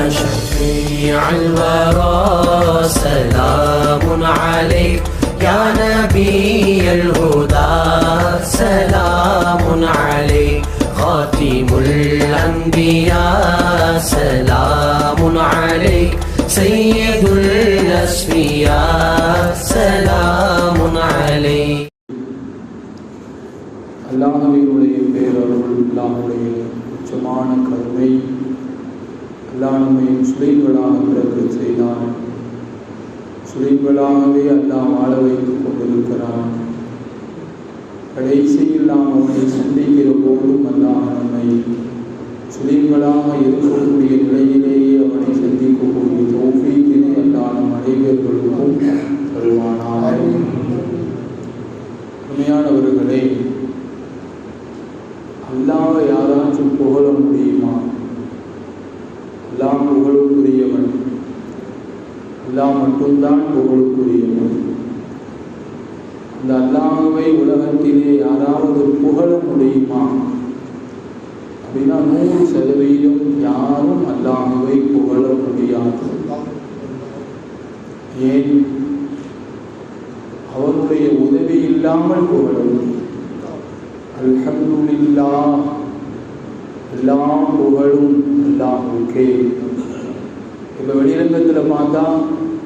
شفيع الورى سلام عليك يا نبي الهدى سلام عليك خاتم الأنبياء سلام عليك سيد الأسفياء سلام عليك அல்லாஹுவினுடைய பேரருள் அல்லாஹுடைய உச்சமான கருணை அல்லாஹ் நம்மை முஸ்லீம்களாக பிறக்க செய்தான். முஸ்லீம்களாகவே அல்லாஹ் வாழ வைத்துக் கொண்டிருக்கிறான். கடைசியில் நாம் அவனை சந்திக்கிற போதும் அல்லாஹ் நம்மை முஸ்லீம்களாக இருக்கக்கூடிய நிலை அவனை சந்திக்கக்கூடிய தோஃபீக்கினை அல்லாஹ் நம் அனைவர்களுக்கும் தருவானாக உண்மையானவர்களே அல்லாவை யாராச்சும் புகழ முடியுமா அல்லாஹ் புகழுக்குரியவன் அல்லாஹ் மட்டும்தான் புகழுக்குரியவன் அந்த அல்லாஹ்வை உலகத்திலே யாராவது புகழ முடியுமா அப்படின்னா நூறு சதவீதம் யாரும் அல்லாஹ்வை புகழ முடியாது ஏன் அவனுடைய உதவி இல்லாமல் புகழும் முடியும் அல்ஹம்துலில்லா எல்லாம் புகழும் அல்லாஹுக்கே இப்போ வெளிரங்கத்தில் பார்த்தா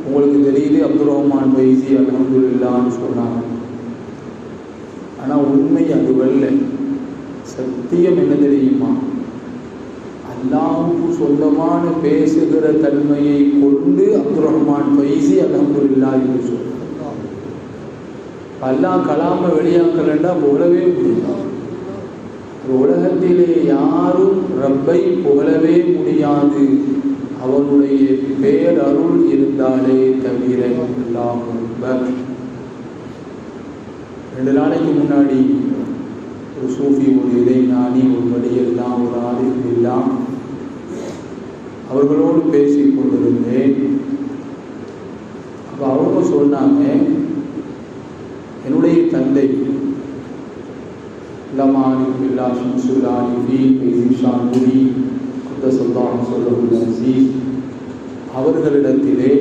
உங்களுக்கு தெரியுது அப்துல் ரஹ்மான் வைசி அல்ஹம்துலில்லான்னு சொன்னாங்க ஆனால் உண்மை அது வல்ல சத்தியம் என்ன தெரியுமா அல்லாவுக்கு சொந்தமான பேசுகிற தன்மையை கொண்டு அப்துல் ரஹ்மான் வைசி அலமதுல்லா என்று சொன்னார் அல்லாஹ் கலாம வெளியாக்கலண்டா புகழவே முடியும்? உலகத்திலே யாரும் ரப்பை புகழவே முடியாது. அவனுடைய பேரருள் இருந்தாலே தவிர அல்லாஹ் ரெண்டு நாளைக்கு முன்னாடி ஒரு சூஃபி ஒரு இறைஞானி ஒரு வழியெல்லாம் ஒரு ஆரிஃப் எல்லாம் அவர்களோடு பேசிக் கொண்டிருந்தேன். அப்போ அவங்க சொன்னாங்க தந்தை. லமானி பில்லா ஷம்சுல்லானி பி ஷான் முடி குத்தசல்லாம் சொல்லக்கூடிய அசீஸ். அவர்களிடத்திலே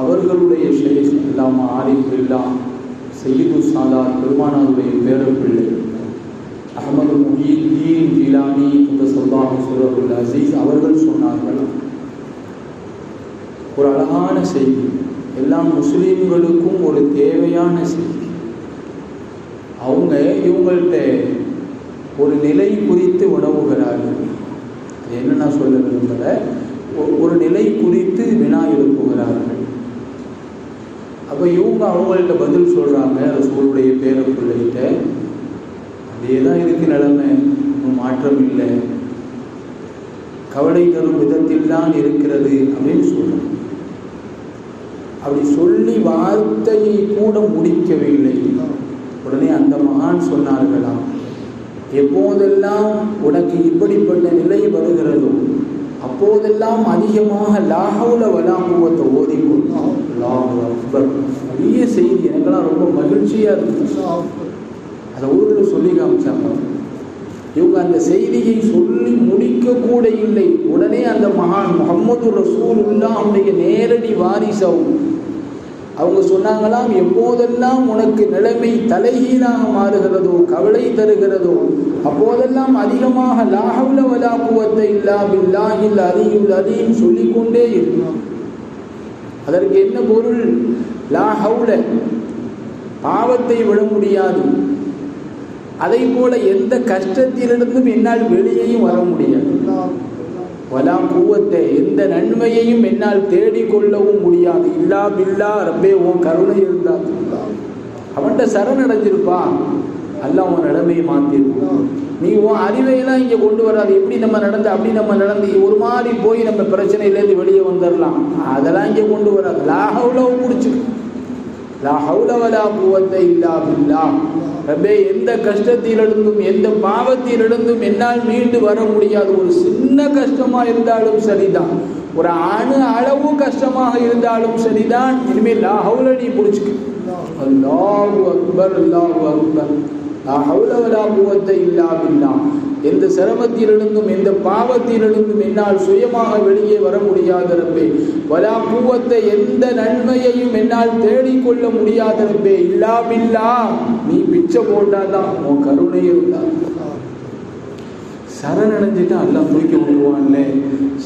அவர்களுடைய ஷேஷ் இல்லாம ஆரிஃப் இல்லா சையீது சாதார் பெருமானாருடைய பேரப்பிள்ளை அகமது முஹீத்தீன் ஜிலானி குத்தசல்லாம் சொல்லக்கூடிய அசீஸ் அவர்கள் சொன்னார்கள் ஒரு அழகான செய்தி. எல்லாம் முஸ்லீம்களுக்கும் ஒரு தேவையான செய்தி அவங்க இவங்கள்ட்ட ஒரு நிலை குறித்து உணவுகிறார்கள். அது என்ன நான் சொல்ல விரும்பல ஒரு நிலை குறித்து வினா எழுப்புகிறார்கள். அப்போ இவங்க அவங்கள்ட்ட பதில் சொல்கிறாங்க ரசூலுடைய பேர பிள்ளைகிட்ட அதே தான் இருக்கு நிலைமை ஒன்றும் மாற்றம் இல்லை. கவலை தரும் விதத்தில் தான் இருக்கிறது அப்படின்னு சொல்கிறாங்க அப்படி சொல்லி வார்த்தையை கூட முடிக்கவில்லை. உடனே அந்த மகான் சொன்னார்களாம் எப்போதெல்லாம் உனக்கு இப்படிப்பட்ட நிலை வருகிறதோ அப்போதெல்லாம் அதிகமாக லாகவுல வலாபுவத்தை ஓதிக்கொண்டோம் அல்லாஹு அக்பர். பெரிய செய்தி. எனக்கெல்லாம் ரொம்ப மகிழ்ச்சியா இருந்துச்சு அதை ஊரில் சொல்லி காமிச்சாங்க. இவங்க அந்த செய்தியை சொல்லி முடிக்க கூட இல்லை. உடனே அந்த மகான் முகமது ரசூலுல்லா அவனுடைய நேரடி வாரிசாவும் அவங்க சொன்னாங்களாம் எப்போதெல்லாம் உனக்கு நிலைமை தலைகீழாக மாறுகிறதோ கவலை தருகிறதோ அப்போதெல்லாம் அதிகமாக லாஹவுல வலா குவத்தை இல்லா பில்லாஹில் அலியுல் அலீம் சொல்லிக்கொண்டே இருந்தோம் அதற்கு என்ன பொருள்? லாஹவுல பாவத்தை விட முடியாது. அதை போல எந்த கஷ்டத்திலிருந்தும் என்னால் வெளியேயும் வர முடியாது. வலாம் பூவத்தை எந்த நன்மையையும் என்னால் தேடிக்கொள்ளவும் முடியாது. இல்லா பில்லா ரப்பே உன் கருணை இருந்தா அவன்கிட்ட சரணடைஞ்சிருப்பான். அல்ல உன் நிலைமையை மாத்திருப்பான் நீ உன் அறிவையெல்லாம் இங்கே கொண்டு வராது. எப்படி நம்ம நடந்து அப்படி நம்ம நடந்து ஒரு மாதிரி போய் நம்ம பிரச்சனையிலேருந்து வெளியே வந்துடலாம் அதெல்லாம் இங்கே கொண்டு வராது. லாஹவுலவும் பிடிச்சிருக்கு லா ஹவுல வலா இல்லா பில்லா ரப்பே எந்த கஷ்டத்திலிருந்தும் எந்த பாவத்திலிருந்தும் என்னால் மீண்டு வர முடியாது ஒரு சின்ன கஷ்டமா இருந்தாலும் சரிதான் ஒரு அணு அளவு கஷ்டமாக இருந்தாலும் சரிதான் இனிமேல் லா ஹவுல நீ பிடிச்சிக்க அல்லாஹு அக்பர் அல்லாஹு அக்பர் எந்த சிரமத்திலிருந்தும் எந்த பாவத்திலிருந்தும் என்னால் சுயமாக வெளியே வர முடியாத ரப்பே. வலா பூவத்தை எந்த நன்மையையும் என்னால் தேடிக்கொள்ள முடியாத ரப்பே. இல்லாமில்லா நீ பிச்சை போட்டாதான் உன் கருணை இருந்தா சரணடைஞ்சிட்டு எல்லாம் தூக்கி விடுவான்ல.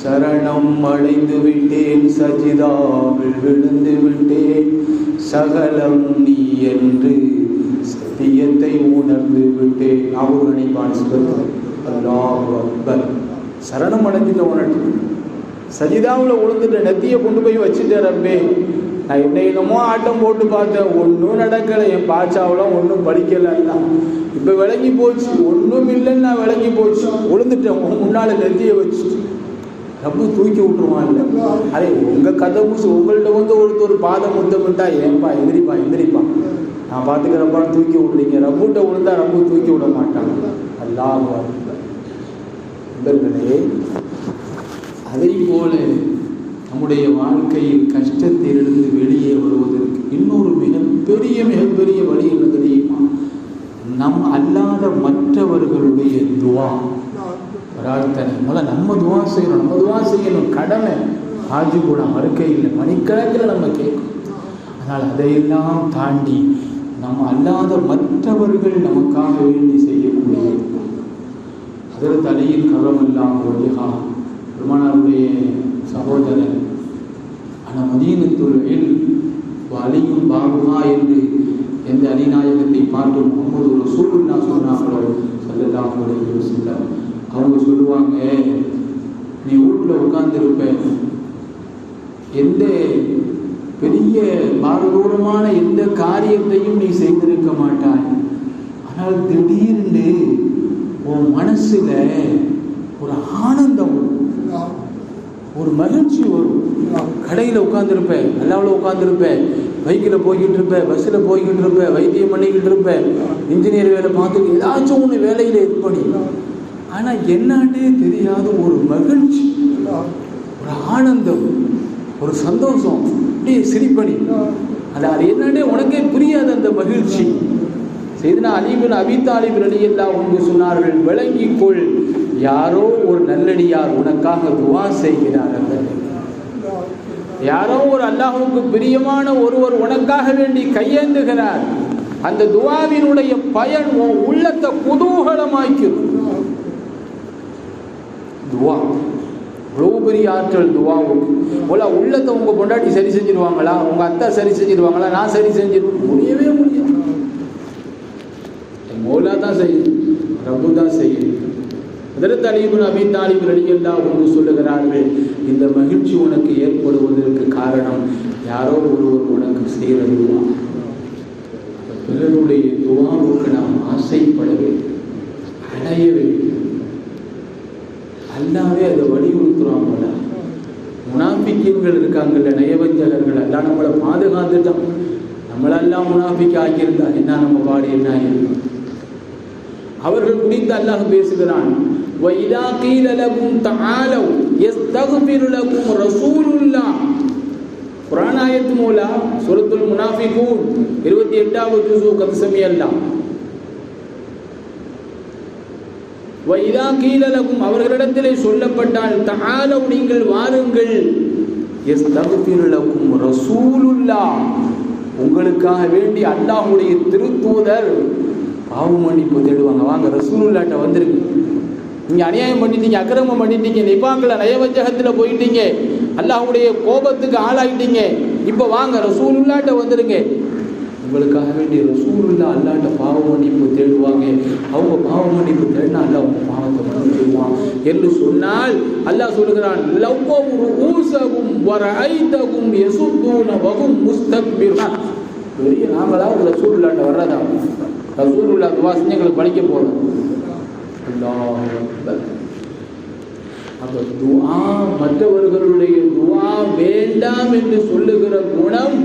சரணம் அடைந்து விட்டேன் சஜிதாவில் விழுந்து விட்டேன். சகலம் நீ என்று சத்தியத்தை உணர்ந்து விட்டேன். அவர் நினைப்பான் சிவன் அல்லாஹ் அக்பர். சரணம் அடைஞ்சிட்ட உணர்ச்சி சஜிதாவில் உளுந்துட்ட நெத்தியை கொண்டு போய் வச்சுட்டேன் ரப்பே. நான் என்ன என்னமோ ஆட்டம் போட்டு பார்த்தேன். ஒன்றும் நடக்கலை. என் பாச்சாவெல்லாம் ஒன்றும் படிக்கலைன்னா இப்போ விளங்கி போச்சு. ஒன்றும் இல்லைன்னு நான் விளங்கி போச்சு. உளுந்துட்டேன் முன்னால் நெத்தியை வச்சு ரப்பு தூக்கி விட்டுருவான்ல அதே உங்கள் கதை பூசி உங்கள்கிட்ட வந்து ஒருத்தர் ஒரு பாதம் முத்தமிட்டா ஏன்பா எந்திரிப்பா எந்திரிப்பா. நான் பார்த்துக்கிறப்பான்னு தூக்கி விட்றீங்க ரப்புட்ட விழுந்தா ரப்பு தூக்கி விட மாட்டாங்க. அல்லாஹ் நண்பர்களே அதை போல நம்முடைய வாழ்க்கையில் கஷ்டத்திலிருந்து வெளியே வருவதற்கு இன்னொரு மிகப்பெரிய மிகப்பெரிய வழி என்ன தெரியுமா? நம் அல்லாத மற்றவர்களுடைய துவா. பிரார்த்தனை. முதல்ல நம்ம துவா செய்யணும். நம்ம துவா செய்யணும். கடமை. ஆஜி கூட மறுக்க இல்லை மணிக்கணக்கில் நம்ம கேட்கும் ஆனால் அதையெல்லாம் தாண்டி நம்ம அல்லாத மற்றவர்கள் நமக்காக வேண்டி செய்யக்கூடிய அதில் தலையில் கரமெல்லாம் ஒழிகா பெருமானாருடைய சகோதரன். ஆனால் மதீனத்துறையில் அலியும் பாபுமா என்று எந்த அலிநாயகத்தை பார்த்து முகமது ரசூலுல்லா சொன்னாங்களோ சொல்லலாம் அலைஹி அவங்க சொல்லுவாங்க நீ வீட்டில் உட்கார்ந்துருப்ப. எந்த பெரிய பாரதூரமான எந்த காரியத்தையும் நீ செய்திருக்க மாட்டாய். ஆனால் திடீர்னு உன் மனசுல ஒரு ஆனந்தம் வரும். ஒரு மகிழ்ச்சி வரும். கடையில் உட்காந்துருப்பேன் நல்லாவில் உட்காந்துருப்பேன் பைக்கில் போய்கிட்டு இருப்பேன் பஸ்ஸில் போய்கிட்டு இருப்பேன் வைத்தியம் பண்ணிக்கிட்டு இருப்பேன் இன்ஜினியர் வேலை பார்த்துட்டு ஏதாச்சும் ஒன்று வேலையில் இது பண்ணி ஆனால் என்னன்னே தெரியாத ஒரு மகிழ்ச்சி ஒரு ஆனந்தம் ஒரு சந்தோஷம். அப்படியே சிரிப்பணி அது அது என்னன்னே உனக்கே புரியாது அந்த மகிழ்ச்சி. செய்தனா அலிபின் அபித்தாலிபின் அலி எல்லாம் ஒன்று சொன்னார்கள் விளங்கிக் கொள் யாரோ ஒரு நல்லடியார் உனக்காக துவா செய்கிறார் அந்த யாரோ ஒரு அல்லாஹுக்கு பிரியமான ஒருவர் உனக்காக வேண்டி கையேந்துகிறார். அந்த துவாவினுடைய பயன் உன் உள்ளத்தை குதூகலமாக்கும் துவா. பெரிய ஆற்றல் துவாவுக்கு போல உள்ளத்தை உங்க பொண்டாட்டி சரி செஞ்சிருவாங்களா? உங்க அத்தை சரி செஞ்சிருவாங்களா? நான் சரி செஞ்சிருவேன் முடியவே முடியாது. மோலா தான் செய்யும். ரப்பு தான் செய்யும். அதற்கு அலிபுன் அபி தாலிபு அலியல்லா ஒன்று சொல்லுகிறார்கள் இந்த மகிழ்ச்சி உனக்கு ஏற்படுவதற்கு காரணம் யாரோ ஒருவர் உனக்கு செய்கிற துவா பிறருடைய துவாவுக்கு நாம் ஆசைப்பட வேண்டும் அடைய வேண்டும். அல்லாவே அதை வலியுறுத்துறான் போல முனாபிக்கீன்கள் இருக்காங்கல்ல நயவஞ்சகர்கள் எல்லாம் நம்மளை பாதுகாத்துட்டோம் நம்மளெல்லாம் முனாபிக்க ஆக்கியிருந்தா என்ன நம்ம பாடு என்ன இருக்கும் அவர்கள் குறித்து அல்லாஹ் பேசுகிறான் وَإِذَا قِيلَ لَكُمْ تَعَالَوْا يَسْتَغْفِرُ لَكُمْ رَسُولُ اللَّهِ குர்ஆன் ஆயத்து மூலா சூரத்துல் முனாஃபிகூன் 28வது ஜுஸு கத் சமியல்லாம் وَإِذَا வைதா கீழலகும் அவர்களிடத்திலே சொல்லப்பட்டால் தகாலவு நீங்கள் வாருங்கள். எஸ் தகுத்திரலகும் ரசூலுல்லா உங்களுக்காக வேண்டி அல்லாஹுடைய திருத்தூதர் பாவ மன்னிப்பு தேடுவாங்க. வாங்க ரசூலுல்லாட்ட வந்திருக்கு. நீங்கள் அநியாயம் பண்ணிட்டீங்க அக்கிரமம் பண்ணிட்டீங்க நிபாங்கில் நயவஞ்சகத்தில் போயிட்டீங்க அல்லாஹுடைய கோபத்துக்கு ஆளாயிட்டீங்க. இப்போ வாங்க ரசூலுல்லாட்ட வந்துருங்க உங்களுக்காக வேண்டிய ரசூலுல்லா அல்லாட்ட பாவ மன்னிப்பு தேடுவாங்க. அவங்க பாவ மன்னிப்பு தேடினா அல்லா அவங்க பாவத்தை மன்னிச்சிடுவான் என்று சொன்னால் அல்லாஹ் சொல்லுகிறான் லவ்வவு ஊசகும் வர ஐதகும் எசுத்தூன வகும் முஸ்தக்பிர்னா. பெரிய நாங்களா ஒரு ரசூலுல்லாட்ட வர்றதா? ரசூலுல்லா துவா செஞ்சு எங்களுக்கு படிக்க போகிறோம் அப்ப துவா மற்றவர்களுடைய துவா வேண்டாம் என்று சொல்லுகிற குணம்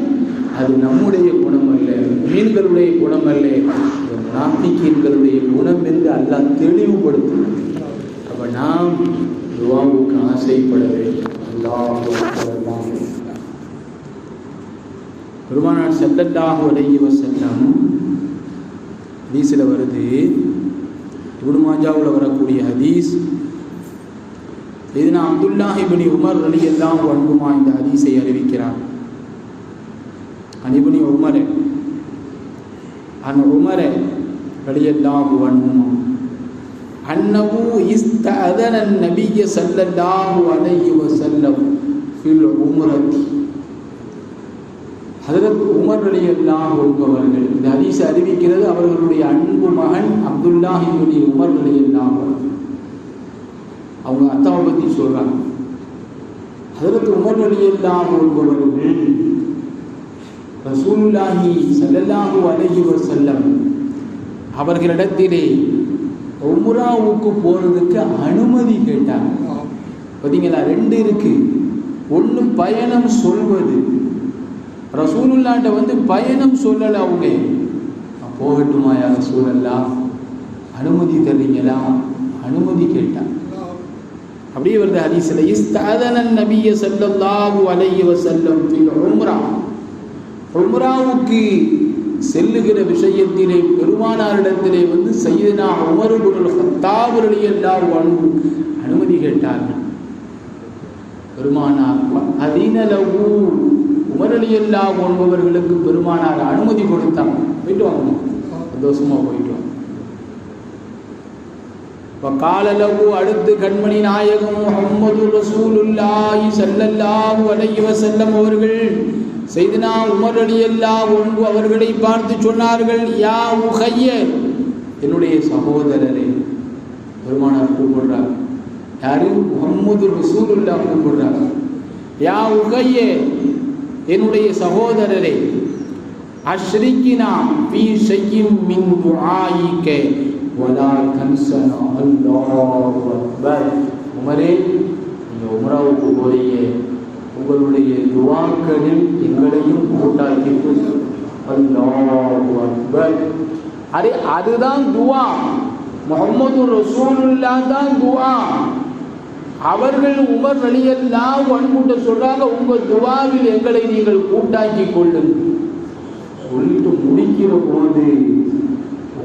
அது நம்முடைய குணம் அல்ல. மீன்களுடைய குணம் அல்ல அது நாத்திகீன்களுடைய குணம் என்று அல்லாஹ் தெளிவுபடுத்தும் அப்ப நாம் துவாவுக்கு ஆசைப்பட வேண்டும். அல்லாஹ் பெருமானார் செல்லல்லாஹு அலைஹி வஸல்லம் ஹதீஸில் வருது. இப்னு மாஜாவில் வரக்கூடிய ஹதீஸ். இதுனா அப்துல்லாஹ் இப்னி உமர் அலி எல்லாம் வழங்குமா இந்த ஹதீஸை அறிவிக்கிறார். அனிபுனி உமர் அந்த உமர் அலி எல்லாம் அன்புமா அன்னவு இஸ்தஅதன நபிய ஸல்லல்லாஹு அலைஹி வஸல்லம் ஃபில் உம்ரத்தி. ஹதரத் உமர் ரலியல்லாஹு என்பவர்கள் இந்த ஹதீஸ் அறிவிக்கிறது அவர்களுடைய அன்பு மகன் அப்துல்லாஹினுடைய உமர் ரலியல்லாஹு அன்ஹு. அவங்க அத்தாவை பற்றி சொல்கிறாங்க ஹதரத் உமர் ரலியல்லாஹு என்பவர்கள் ரசூலுல்லாஹி சல்லல்லாஹு அலஹி வசல்லம் அவர்களிடத்திலே உம்ராவுக்கு போறதுக்கு அனுமதி கேட்டாங்க பார்த்தீங்களா ரெண்டு இருக்கு. ஒன்று பயணம் சொல்வது. ரசூலுல்லாட்ட வந்து பயணம் சொல்லலை அவங்க. நான் போகட்டுமா யார் ரசூலல்லா? அனுமதி தருவீங்களா அனுமதி கேட்டாங்க அப்படியே வருது ஹதீஸ்ல இஸ்தாதனன் நபிய ஸல்லல்லாஹு அலைஹி வஸல்லம் ஃபில் உம்ரா. உம்ராவுக்கு செல்லுகிற விஷயத்திலே பெருமானாரிடத்திலே வந்து சையதுனா உமர் இப்னுல் எல்லாரும் ரலியல்லாஹு அனுமதி கேட்டார்கள். பெருமானார் அதீனலவு உமரலியல்லாஹு என்பவர்களுக்கு பெருமானார் அனுமதி கொடுத்தாங்க போயிட்டு வாங்க. சந்தோஷமா போயிட்டு வாங்க. காலலவு அடுத்து கண்மணி நாயகம் முகம்மது ரசூலுல்லாஹி சல்லல்லாஹு அலைஹி வஸல்லம் அவர்கள் செய்தினா உமர் அலி அல்லா ஒன்று அவர்களை பார்த்து சொன்னார்கள் யா உகைய என்னுடைய சகோதரரே பெருமானார் கூப்பிடுறார். யாரு? முகம்மது ரசூலுல்லாஹ் கூப்பிடுறார். யா உகைய என்னுடைய சகோதரரே அஷ்ரிக்கினா பி ஷையின் மின் துஆயிக வலா கன்சனா அல்லாஹ் அக்பர். உமரே நீங்க உம்ராவுக்கு போறீங்க. உங்களுடைய துவாக்களில் எங்களையும் கூட்டாக்கி அல்லாஹு அரே அதுதான் துவா. முகமது ரசூலுல்லா தான் துவா. அவர்கள் உமர் வழியெல்லாம் வன்கூட்ட சொல்றாங்க உங்க துவாவில் எங்களை நீங்கள் கூட்டாக்கி கொள்ளுங்கள் சொல்லிட்டு முடிக்கிற போது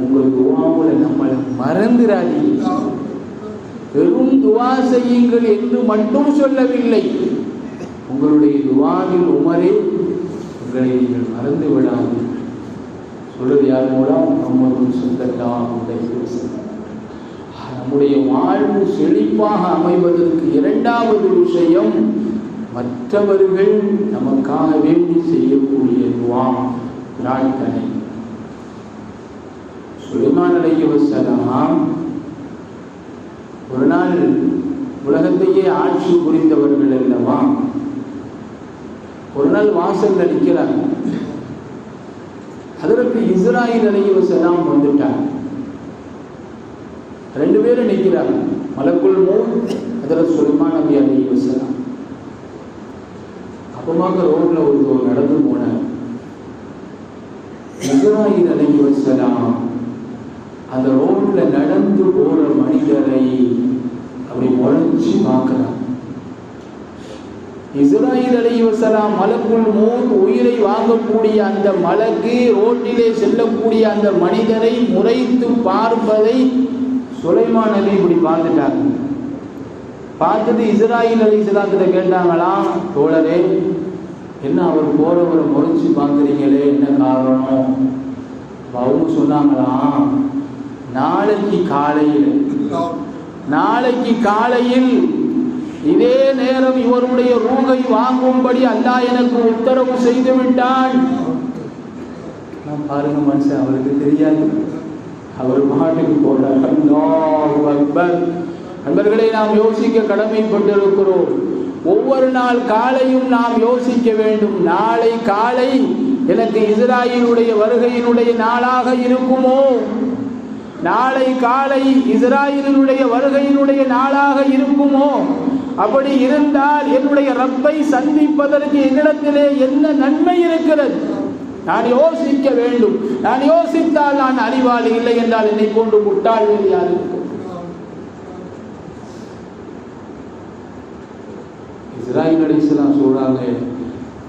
உங்க துவாவில் நம்மளை மறந்துடாதீங்க பெரும் துவா செய்யுங்கள் என்று மட்டும் சொல்லவில்லை. உங்களுடைய துவாவில் உமரே உங்களை நீங்கள் மறந்து விடாது சொல்றது யார் மூலம்? முகமது சொல்லலாம் நம்முடைய வாழ்வு செழிப்பாக அமைவதற்கு இரண்டாவது விஷயம் மற்றவர்கள் நமக்காக வேண்டி செய்யக்கூடிய துவா பிரார்த்தனை. சுலைமான் அலைஹி ஒரு நாள் உலகத்தையே ஆட்சி புரிந்தவர்கள் அல்லவா? ஒரு நாள் வாசல்ல நிற்கிறாங்க அதற்கு இஸ்ராயில் அலையும் செல்லாம் வந்துட்டாங்க. ரெண்டு பேரும் நிற்கிறாங்க மலக்குள் மூன் அதில் சொல்லுமா நம்பி அலைஹி செல்லாம் அப்பமாக ரோட்ல ஒருத்தவர் நடந்து போனார் இஸ்ராயில் அலையும் செல்லாம் அந்த ரோட்ல நடந்து போற மனிதரை அப்படி உழைச்சி பார்க்கிறார் இஸ்ராயில் அலைஹி வஸலாம் மலக்குள் மூன் உயிரை வாங்கக்கூடிய அந்த மலக்கு ரோட்டிலே செல்லக்கூடிய அந்த மனிதரை முறைத்து பார்ப்பதை சுலைமான் அலி இப்படி பார்த்துட்டாங்க பார்த்துட்டு இஸ்ராயில் அலி இஸ்லாத்திட்ட கேட்டாங்களாம் தோழரே என்ன அவர் போறவரை முறைச்சு பார்க்குறீங்களே என்ன காரணம்? அவங்க சொன்னாங்களாம் நாளைக்கு காலையில் நாளைக்கு காலையில் இதே நேரம் இவருடைய ரூகை வாங்கும்படி அல்லாஹ் எனக்கு உத்தரவு செய்து விட்டான். பாருங்க மனுஷன் அவருக்கு தெரியாது. அவர் மாட்டுக்கு போறார். நண்பர்களை நாம் யோசிக்க கடமைப்பட்டிருக்கிறோம். ஒவ்வொரு நாள் காலையும் நாம் யோசிக்க வேண்டும். நாளை காலை எனக்கு இஸ்ராயிலுடைய வருகையினுடைய நாளாக இருக்குமோ? நாளை காலை இஸ்ராயிலுடைய வருகையினுடைய நாளாக இருக்குமோ? அப்படி இருந்தால் என்னுடைய ரப்பை சந்திப்பதற்கு என்னிடத்திலே என்ன நன்மை இருக்கிறது? நான் யோசிக்க வேண்டும். நான் யோசித்தால் நான் அறிவாளி இல்லை என்றால் என்னை போன்று முட்டாள் வேறு யார் இருக்கும் இஸ்ராயில் அலிஸ்லாம் சொல்றாங்க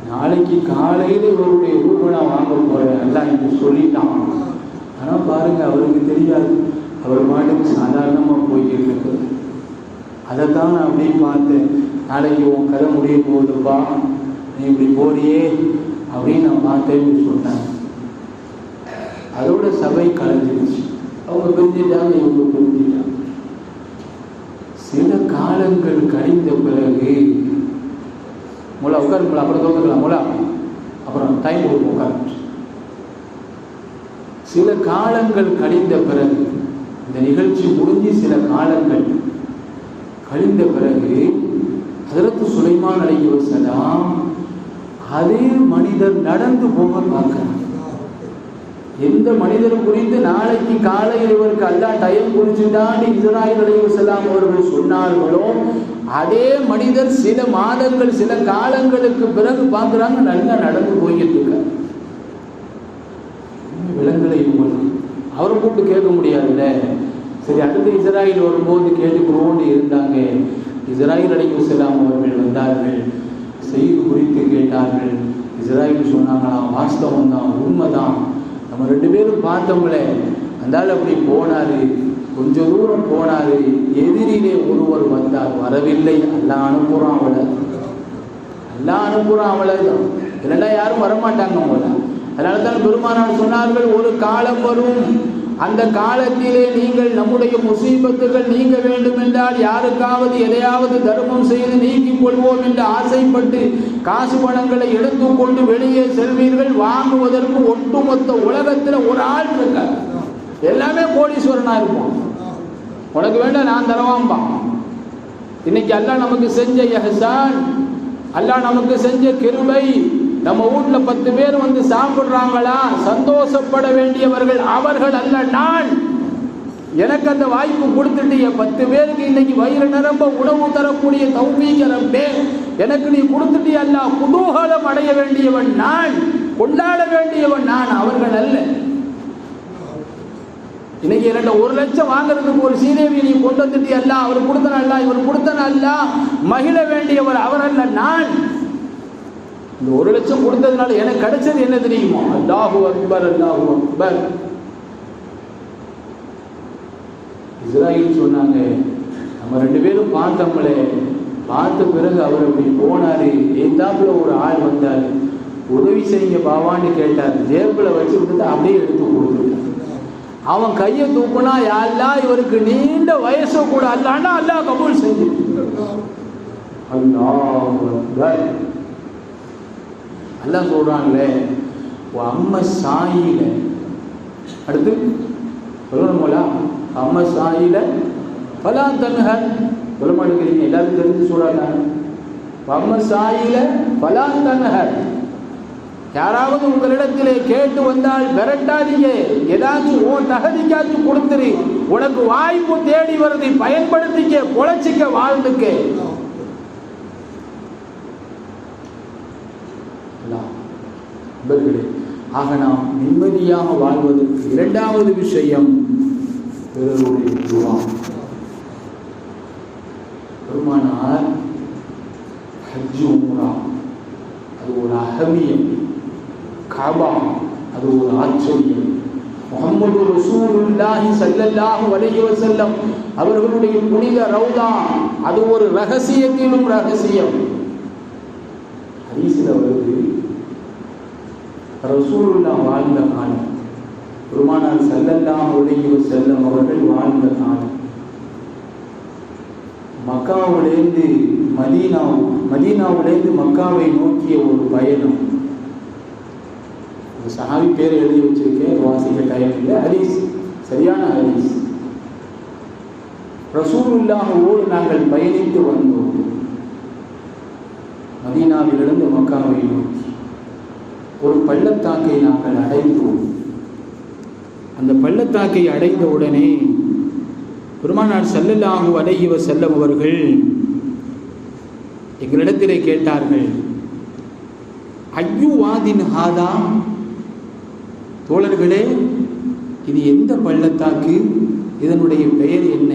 நாளைக்கு காலையில் இவருடைய ரூபை நான் வாங்க போறேன். எல்லாம் இங்க சொல்லிட்டான். ஆனால் பாருங்க அவருக்கு தெரியாது. அவர் மாட்டுக்கு சாதாரணமாக போய்கிட்டு அதைத்தான் நான் அப்படியே பார்த்தேன். நாளைக்கு உன் கதை முடிய போகுதுப்பா நீ இப்படி போறியே அப்படின்னு நான் பார்த்தேன்னு சொன்னேன் அதோட சபை கலைஞ்சிருச்சு. அவங்க பிரிஞ்சிட்டாங்க இவங்க பிரிஞ்சிட்டாங்க. சில காலங்கள் கழிந்த பிறகு மூலா உட்காரு முலா அப்புறம் தோந்துக்கலாம் மூலா அப்புறம் டைம் கொடுக்கும் உட்காரு சில காலங்கள் கழிந்த பிறகு இந்த நிகழ்ச்சி முடிஞ்சு சில காலங்கள் கழிந்த பிறகு ஹதரத்து சுலைமான் அலைஹி வஸலாம் அதே மனிதர் நடந்து போக பார்க்கிறார். எந்த மனிதர் குறித்து நாளைக்கு காலையில் இவருக்கு அல்லா டயம் குறிச்சுட்டான்னு இஸ்ராயல் அலைஹி வஸலாம் அவர்கள் சொன்னார்களோ அதே மனிதர் சில மாதங்கள் சில காலங்களுக்கு பிறகு பார்க்குறாங்க நல்லா நடந்து போய்கிட்டு இருக்கார். விலங்குகளை அவரை கூப்பிட்டு கேட்க முடியாதுல்ல? சரி அடுத்து இஸ்ராயில் வரும்போது கேட்டுக்கிறோன்னு இருந்தாங்க. இஸ்ராயில் அலைஹி செல்லாம் அவர்கள் வந்தார்கள். செய்து குறித்து கேட்டார்கள். இஸ்ராயில் சொன்னாங்களாம் வாஸ்தவம் தான் உண்மை தான். நம்ம ரெண்டு பேரும் பார்த்தோங்களே அந்தால அப்படி போனாரு. கொஞ்ச தூரம் போனாரு. எதிரிலே ஒருவர் வந்தார் வரவில்லை. அல்லாஹ் அனுப்புகிறான் அவளை. எல்லாம் அனுப்புகிறான் தான் இல்லைன்னா யாரும் வரமாட்டாங்க போல அதனால தான் பெருமானார் சொன்னார்கள் ஒரு காலம் வரும். அந்த காலத்திலே நீங்கள் நம்முடைய முசீபத்துகள் நீங்க வேண்டும் என்றால் யாருக்காவது எதையாவது தர்மம் செய்து நீக்கிக் கொள்வோம் என்று ஆசைப்பட்டு காசு பணங்களை எடுத்துக்கொண்டு வெளியே செல்வீர்கள். வாங்குவதற்கு ஒட்டுமொத்த உலகத்தில் ஒரு ஆள் இருக்கார். எல்லாமே கோடீஸ்வரனா இருப்போம். உனக்கு வேண்டாம் நான் தரவாம்பா. இன்னைக்கு அல்லாஹ் நமக்கு செஞ்ச எஹசான் அல்லாஹ் நமக்கு செஞ்ச கிருபை நம்ம வீட்ல பத்து பேர் வந்து சாப்பிட்றாங்களா? சந்தோஷப்பட வேண்டியவர்கள் அவர்கள் அல்ல நான். எனக்கு அந்த வாய்ப்பு கொடுத்துட்டீங்க பத்து பேருக்கு இன்னைக்கு வயிறு நிரம்ப உணவு தரக்கூடிய தௌபீகரம்பே எனக்கு நீ கொடுத்துட்டி அல்ல குதூகலம் அடைய வேண்டியவன் நான். கொண்டாட வேண்டியவன் நான் அவர்கள் அல்ல. இன்னைக்கு இரண்டு ஒரு லட்சம் வாங்குறதுக்கு ஒரு சீதேவி நீ கொண்டு வந்துட்டு அல்ல அவர் கொடுத்தன அல்ல இவர் கொடுத்தன அல்ல மகிழ வேண்டியவர் அவர் அல்ல நான். இந்த ஒரு லட்சம் கொடுத்ததுனால எனக்கு கிடைச்சது என்ன தெரியுமா? அல்லாஹு அக்பர் அல்லாஹு அக்பர். இஸ்ராயில் சொன்னாங்க நம்ம ரெண்டு பேரும் பார்த்தோம்களே பார்த்த பிறகு அவர் அப்படி போனாரு. ஏந்தாப்புல ஒரு ஆள் வந்தார். உதவி செய்யுங்க பாவான்னு கேட்டார். ஜேபில் வச்சு விட்டு அப்படியே எடுத்து கொடுத்துட்டார். அவன் கையை தூக்குனா யாரெல்லாம் இவருக்கு நீண்ட வயசு கூட அல்லான்னா அல்லாஹ் கபூல் செஞ்சு அல்லாஹ் அல்லாஹ் சொல்கிறாங்களே உன் அம்மை சாயில. அடுத்து சொல்லணுங்களா அம்மை சாயில பலா தன்னுக சொல்ல மாட்டேங்கிறீங்க எல்லாரும் தெரிஞ்சு சொல்கிறாங்க அம்மை சாயில பலா தன்னுக யாராவது உங்களிடத்திலே கேட்டு வந்தால் விரட்டாதீங்க. ஏதாச்சும் உன் தகுதிக்காச்சும் கொடுத்துரு. உனக்கு வாய்ப்பு தேடி வருது பயன்படுத்திக்க பொழைச்சிக்க வாழ்ந்துக்க. நண்பர்களே ஆக நாம் நிம்மதியாக வாழ்வதற்கு இரண்டாவது விஷயம் பிறருடைய துவா. பெருமானார் ஹஜ் உம்ரா. அது ஒரு அகமியம். காபா அது ஒரு ஆச்சரியம். முகமது ரசூலுல்லாஹி சல்லல்லாஹு அலைஹி வஸல்லம் அவர்களுடைய புனித ரவுதா அது ஒரு ரகசியத்திலும் ரகசியம். ஹதீஸ்ல வருது ரசூலுல்லா வாழ்ந்த காலம். பெருமானார் செல்லல்லாம் அலைஹி செல்லம் அவர்கள் வாழ்ந்த காலம். மக்காவிலேருந்து மதீனா மதீனாவிலேருந்து மக்காவை நோக்கிய ஒரு பயணம். சஹாவி பேர் எழுதி வச்சிருக்கேன். வாசிக்க டைம் இல்லை. ஹதீஸ். சரியான ஹதீஸ். ரசூலுல்லாஹோடு நாங்கள் பயணித்து வந்தோம். மதீனாவிலிருந்து மக்காவை நோக்கி. ஒரு பள்ளத்தாக்கை நாங்கள் அடைந்தோம். அந்த பள்ளத்தாக்கை அடைந்த உடனே பெருமானார் செல்லல்லாஹு அலைஹி செல்லம் அவர்கள் எங்களிடத்திலே கேட்டார்கள் ஐயுவாதின் ஹாதா? தோழர்களே இது எந்த பள்ளத்தாக்கு? இதனுடைய பெயர் என்ன?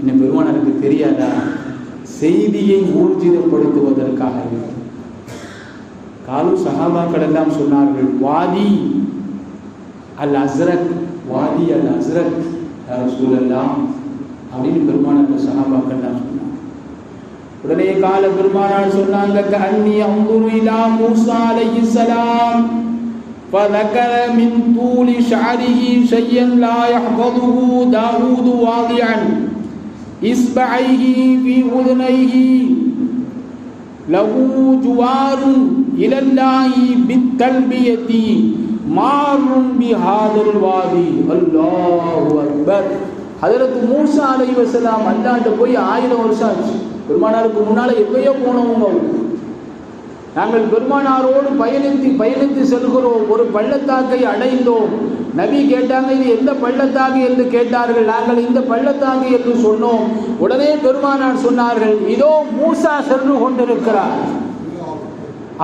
என்ன பெருமானாருக்கு தெரியாதா? செய்தியை ஊர்ஜிதப்படுத்துவதற்காக. காலு சஹாபாக்கள் எல்லாம் சொன்னார்கள் வாதி அல் அஸ்ரக் வாதி அல் அஸ்ரத் யார் சூழல்லாம் அப்படின்னு பெருமானார் சஹாபாக்கள் தான் சொன்னாங்க உடனே கால பெருமானார் சொன்னாங்க அன்னி அம்புரு இலா மூசா அலைஹிஸ்ஸலாம் فذكر من طول شعره شيئا لا يحفظه داود واضعا إصبعيه في أذنيه லகு ஜுவாரும் இலல்லாஹி பித்தல்பியதி மாறும் பிஹாதருல் வாதி. அல்லாஹு அக்பர். அதற்கு மூசா அலை வசலாம் போய் ஆயிரம் வருஷம் ஆச்சு. பெருமானாருக்கு முன்னால் எப்பயோ போனவங்க நாங்கள் பெருமானாரோடு பயணித்து பயணித்து செல்கிறோம். ஒரு பள்ளத்தாக்கை அடைந்தோம். நபி கேட்டாங்க இது எந்த பள்ளத்தாக்கு? என்று கேட்டார்கள். நாங்கள் இந்த பள்ளத்தாக்கு என்று சொன்னோம். உடனே பெருமானார் சொன்னார்கள் இதோ மூசா சென்று கொண்டிருக்கிறார்.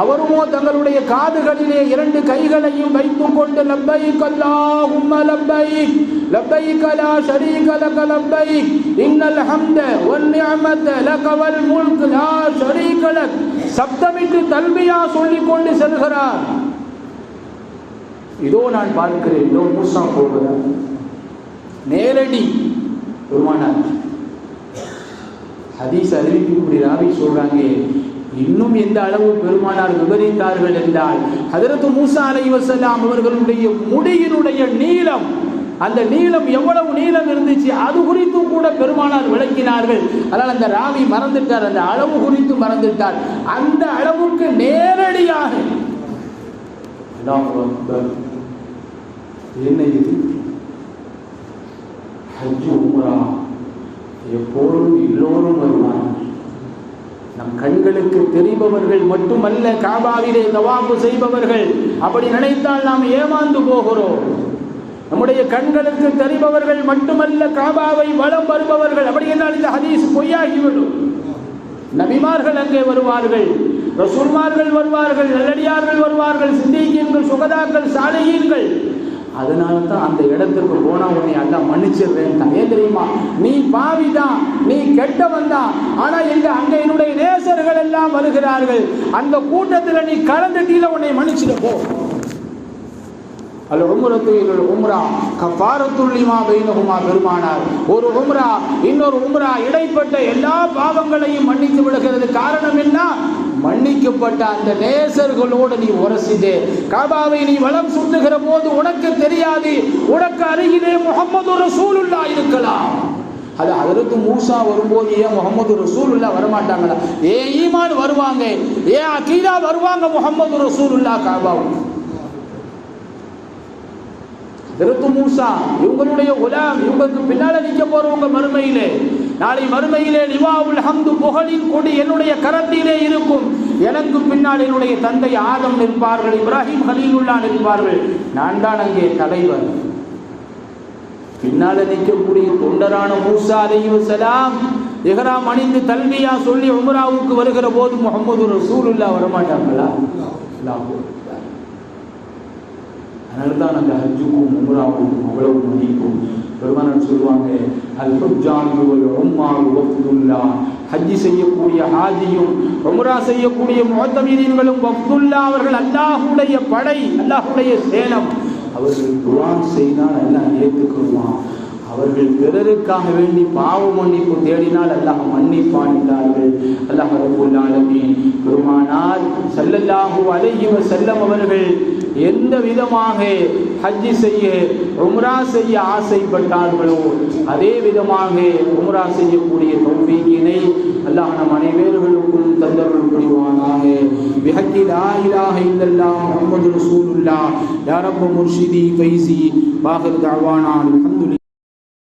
அவருமோ தங்களுடைய காதுகளிலே இரண்டு கைகளையும் வைத்துக் கொண்டு லப்பை அல்லாஹும்ம லப்பை லப்பை கலா ஷரீக லக லப்பை இன்னல் ஹம்த வன் நிஅமத லக வல் முல்க் லா ஷரீக லக். சப்தமிட்டு தல்பியா சொல்லிக் கொண்டு செல்கிறார். இதோ நான் பார்க்கிறேன் இதோ மூசா போகிறார். நேரடி பெருமானார் ஹதீஸ் அறிவிக்கக்கூடிய ராவி சொல்றாங்க இன்னும் எந்த அளவு பெருமானார் விவரித்தார்கள் என்றால் அதற்கு மூசா அலை வசலாம் அவர்களுடைய முடியினுடைய நீளம் அந்த நீளம் எவ்வளவு நீளம் இருந்துச்சு அது குறித்து கூட பெருமானார் விளக்கினார்கள். ஆனால் அந்த ராவி மறந்துட்டார் அந்த அளவு குறித்து மறந்துட்டார். அந்த அளவுக்கு நேரடியாக என்ன இது? ஹஜ் உம்ரா எப்போதும் எல்லோரும் வருவார்கள். நம் கண்களுக்கு தெரிபவர்கள் மட்டுமல்ல காபாவிலே தவாப்பு செய்பவர்கள். அப்படி நினைத்தால் நாம் ஏமாந்து போகிறோம். நம்முடைய கண்களுக்கு தெரிபவர்கள் மட்டுமல்ல காபாவை வளம் வருபவர்கள். அப்படி என்றால் இந்த ஹதீஸ் பொய்யாகிவிடும். நபிமார்கள் அங்கே வருவார்கள் ரசூல்மார்கள் வருவார்கள் நல்லடியார்கள் வருவார்கள் சிந்திக்கீன்கள் சுகதாக்கள் சாலையீன்கள் அதனால தான் அந்த இடத்துக்கு போனா உன்னை அல்ல மன்னிச்சிடுறேன் ஏன் தெரியுமா? நீ பாவிதான் நீ கெட்டவன் தான் ஆனா எங்க அங்க என்னுடைய நேசர்கள் எல்லாம் வருகிறார்கள். அந்த கூட்டத்துல நீ கலந்துட்டீல உன்னை மன்னிச்சிட போ. அல்ல உம்ரத்து இல் உம்ரா கஃபாரத்துல்லிமா பெய்னகுமா பெருமானார். ஒரு உம்ரா இன்னொரு உம்ரா இடைப்பட்ட எல்லா பாவங்களையும் மன்னித்து விடுகிறது காரணம் என்ன? மன்னிக்கப்பட்ட அந்த நேசர்களோடு நீ உரசிதே. காபாவை நீ வளம் சுற்றுகிற போது உனக்கு தெரியாது. உனக்கு அருகிலே முகமது ரசூலுல்லா இருக்கலாம். அது அதற்கு மூசா வரும்போது ஏன் முகமது ரசூலுல்லா வரமாட்டாங்களா? ஏன் ஈமான் வருவாங்க. ஏன் அகீதா வருவாங்க முகமது ரசூலுல்லா காபாவுக்கு. திருத்து மூசா இவங்களுடைய உலாம் இவங்களுக்கு பின்னால நிற்க போறவங்க மறுமையிலே. நாளை மறுமையிலே லிவாவுல் ஹம்து புகழின் கொடி என்னுடைய கரத்திலே இருக்கும். எனக்கு பின்னால் என்னுடைய தந்தை ஆதம் நிற்பார்கள் இப்ராஹிம் ஹலீலுல்லா நிற்பார்கள். நான் தான் அங்கே தலைவர். பின்னால நிற்கக்கூடிய தொண்டரான மூசா அலைஹி சலாம் இஹ்ராம் அணிந்து தல்வியா சொல்லி உமராவுக்கு வருகிற போது முகமது ரசூலுல்லா வரமாட்டாங்களா? அதனால தான் அந்த ஹஜ்ஜுக்கும் உமராவுக்கும் அவ்வளவு மதிப்பும் பெருமானார் சொல்லுவாங்க அல் ஹுஜ்ஜாமி வல் வஃதுல்லா. ஹஜ்ஜி செய்யக்கூடிய ஹாஜியும் உம்ரா செய்யக்கூடிய முஹத்தமீன்களும் வஃதுல்லா அவர்கள் அல்லாஹுடைய படை அல்லாஹுடைய சேலம். அவர்கள் குர்ஆன் செய்தால் அல்லாஹ் ஏற்றுக்கொள்வான் அவர்கள் பிறருக்காக வேண்டி பாவ மன்னிப்பு தேடினால் அல்லாஹ் மன்னிப்பான் என்றார்கள் அல்லாஹ் ரப்பல் பெருமானார் ஸல்லல்லாஹு அலைஹி செல்லம் அவர்கள் எந்த விதமாக ஹஜ்ஜி செய்ய உம்ரா செய்ய ஆசைப்பட்டார்களோ அதே விதமாக உம்ரா செய்யக்கூடிய தௌஃபீக்கினை அல்லாஹ் நம் அனைவர்களுக்கும் தந்தருள் புரிவானாக. பிஹக்கி லா இலாஹ இல்லல்லாஹ் முஹம்மது ரசூலுல்லாஹ். யா முர்ஷிதி ஃபைசி. பாஹிர் தஅவானா அல்ஹம்துலில்லாஹ்.